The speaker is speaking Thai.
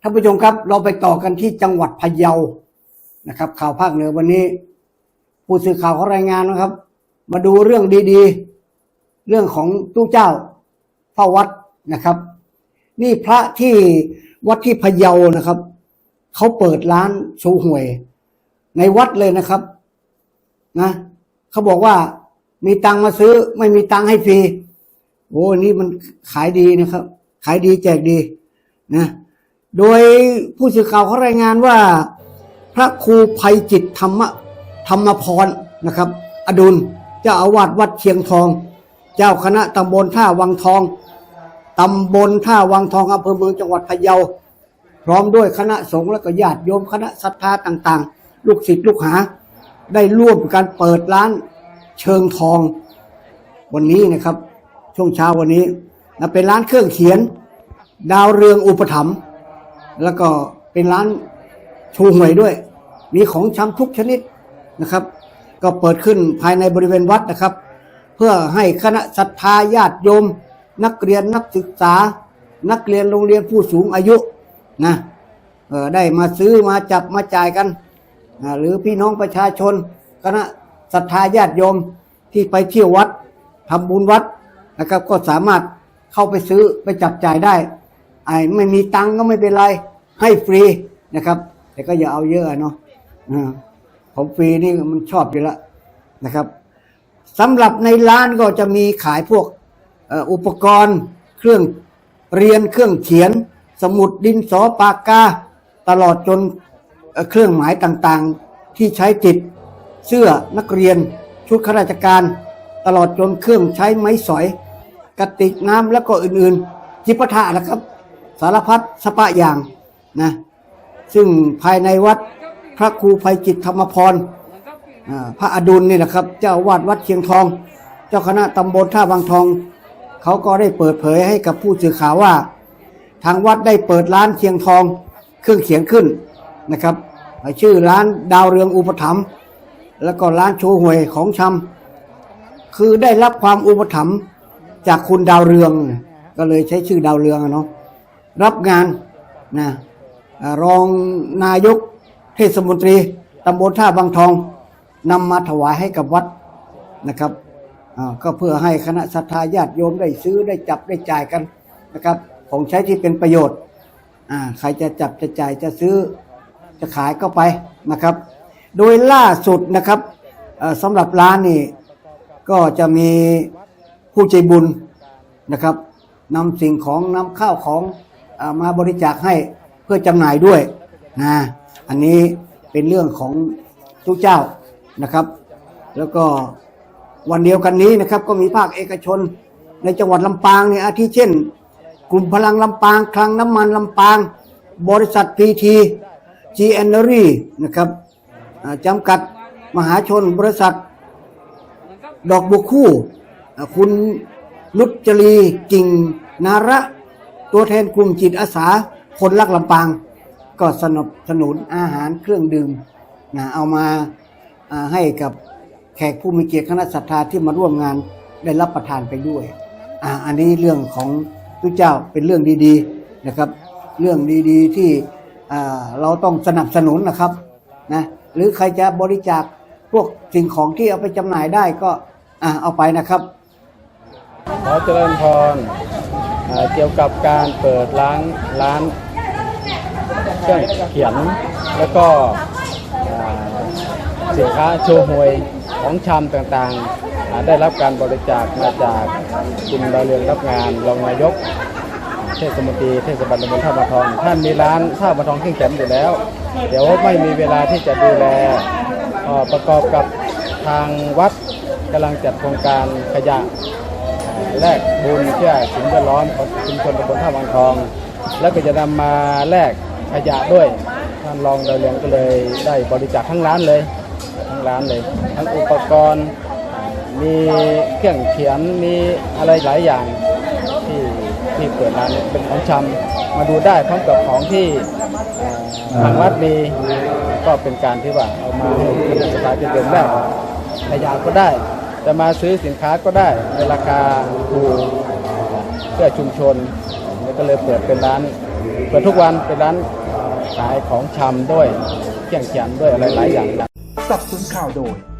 ท่านผู้ชมครับ เราไปต่อกันที่จังหวัดพะเยานะครับ ข่าวภาคเหนือวันนี้ ผู้สื่อข่าวเขารายงานนะครับ มาดูเรื่องดีๆ เรื่องของตู้เจ้าเฝ้าวัดนะครับ นี่พระที่วัดที่พะเยานะครับเขาเปิดร้านโชว์หวย ในวัดเลยนะครับนะเขาบอกว่ามีตังค์มาซื้อ ไม่มีตังค์ให้ฟรีโอ้นี่มันขายดีนะครับ ขายดีแจกดีนะ โดยผู้สื่อข่าวเขารายงานว่า พระครูภัยจิตธรรมธรรมพรนะครับ อดุลเจ้าอาวาสวัดเชียงทอง เจ้าคณะตำบลท่าวังทองตำบลท่าวังทองอำเภอเมืองจังหวัดพะเยา พร้อมด้วยคณะสงฆ์และก็ญาติโยมคณะศรัทธาต่างๆ ลูกศิษย์ลูกหา ได้ร่วมกันเปิดร้านเชิงทอง วันนี้นะครับ ช่วงเช้าวันนี้นะเป็นร้านเครื่องเขียน ดาวเรืองอุปถัมภ์ แล้วก็เป็นร้านชูหวยด้วย มีของชำทุกชนิดนะครับ ก็เปิดขึ้นภายในบริเวณวัดนะครับ เพื่อให้คณะศรัทธาญาติโยม นักเรียนนักศึกษา นักเรียนโรงเรียนผู้สูงอายุนะได้มาซื้อมาจับมาจ่ายกัน หรือพี่น้องประชาชน คณะศรัทธาญาติโยมที่ไปเที่ยววัดทำบุญวัดนะครับ ก็สามารถเข้าไปซื้อไปจับจ่ายได้ ไอ้ไม่มีตังก็ไม่เป็นไร ให้ฟรีนะครับ แต่ก็อย่าเอาเยอะเนาะอ่าของฟรีนี่มันชอบอยู่แล้วนะครับสำหรับในร้านก็จะมีขายพวกอุปกรณ์ เครื่องเรียนเครื่องเขียน สมุดดินสอปากกาตลอดจนเครื่องหมายต่างๆ ที่ใช้ติดเสื้อนักเรียนชุดข้าราชการ ตลอดจนเครื่องใช้ไม้สอย กระติกน้ำแล้วก็อื่นๆจิปาถะนะครับ สารพัดสปะอย่างนะซึ่งภายในวัดพระครูภัยจิตธรรมพรพระอดุลนี่แหละครับ เจ้าวาดวัดเชียงทอง เจ้าคณะตำบลท่าบางทอง เขาก็ได้เปิดเผยให้กับผู้สื่อข่าวว่า ทางวัดได้เปิดร้านเชียงทอง เครื่องเขียนขึ้นนะครับ ชื่อร้านดาวเรืองอุปถัมภ์แล้วก็ร้านโชว์หวยของชำคือได้รับความอุปถัมภ์จากคุณดาวเรือง ก็เลยใช้ชื่อดาวเรืองเนาะ รับงานนะรองนายกเทศมนตรีตำบลท่าบางทองนำมาถวายให้กับวัดนะครับก็เพื่อให้คณะศรัทธาญาติโยมได้ซื้อได้จับได้จ่ายกันนะครับ ของใช้ที่เป็นประโยชน์ใครจะจับจะจ่ายจะซื้อจะขายก็ไปนะครับ โดยล่าสุดนะครับสำหรับร้านนี่ก็จะมีผู้ใจบุญนะครับนำสิ่งของนำข้าวของ มาบริจาคให้เพื่อจำหน่ายด้วยนะอันนี้เป็นเรื่องของทุกเจ้านะครับ แล้วก็วันเดียวกันนี้นะครับ ก็มีภาคเอกชนในจังหวัดลำปางเนี่ยอาทิเช่น กลุ่มพลังลำปางคลังน้ำมันลำปาง บริษัทพีทีจีแอนเนอรี่นะครับอ่าจำกัดมหาชนบริษัท ดอกบัวคู่ คุณนุชจรีกิ่งนาระ ตัวแทนกลุ่มจิตอาสาคนรักลำปาง ก็สนับสนุนอาหารเครื่องดื่มนะเอามาให้กับแขกผู้มีเกียรติคณะศรัทธาที่มาร่วมงานได้รับประทานไปด้วยออันนี้เรื่องของทุกเจ้าเป็นเรื่องดีๆนะครับ เรื่องดีๆที่เราต้องสนับสนุนนะครับนะหรือใครจะบริจาคพวกสิ่งของที่เอาไปจำหน่ายได้ก็อเอาไปนะครับขอเจริญพร เกี่ยวกับการเปิดร้านร้านเครื่องเขียนแล้วก็สินค้าโชว์หวยของชำต่างๆ ได้รับการบริจาคมาจากคุณดาวเรืองรับงานรองนายก เทศมนตรีเทศบาลตำบลท่าบะทอง ท่านมีร้านท่าบะทองเครื่องแข็งอยู่แล้ว เดี๋ยวไม่มีเวลาที่จะดูแลประกอบกับทางวัดกำลังจัดโครงการขยะ แลกบุญเพื่อสิ่งแวดล้อมของชุมชนตำบลท่าวังทอง แล้วก็จะนำมาแลกขยะด้วย ท่านรองดาวเรืองก็เลยได้บริจาคทั้งร้านเลย ทั้งร้านเลย ทั้งอุปกรณ์ มีเครื่องเขียน มีอะไรหลายอย่างที่ที่เปิดร้านเป็นของชำมาดูได้พร้อมกับของที่เอ่อทางวัดมีก็เป็นการที่ว่าเอามาให้คณะสภาจะเดินได้ขยะก็ได้ จะมาซื้อสินค้าก็ได้ในราคาถูกเพื่อชุมชนแล้วก็เลยเปิดเป็นร้านเปิดทุกวันเป็นร้านขายของชำด้วยเกี่ยงเขียนด้วยอะไรหลายอย่างสับสนข่าวโดย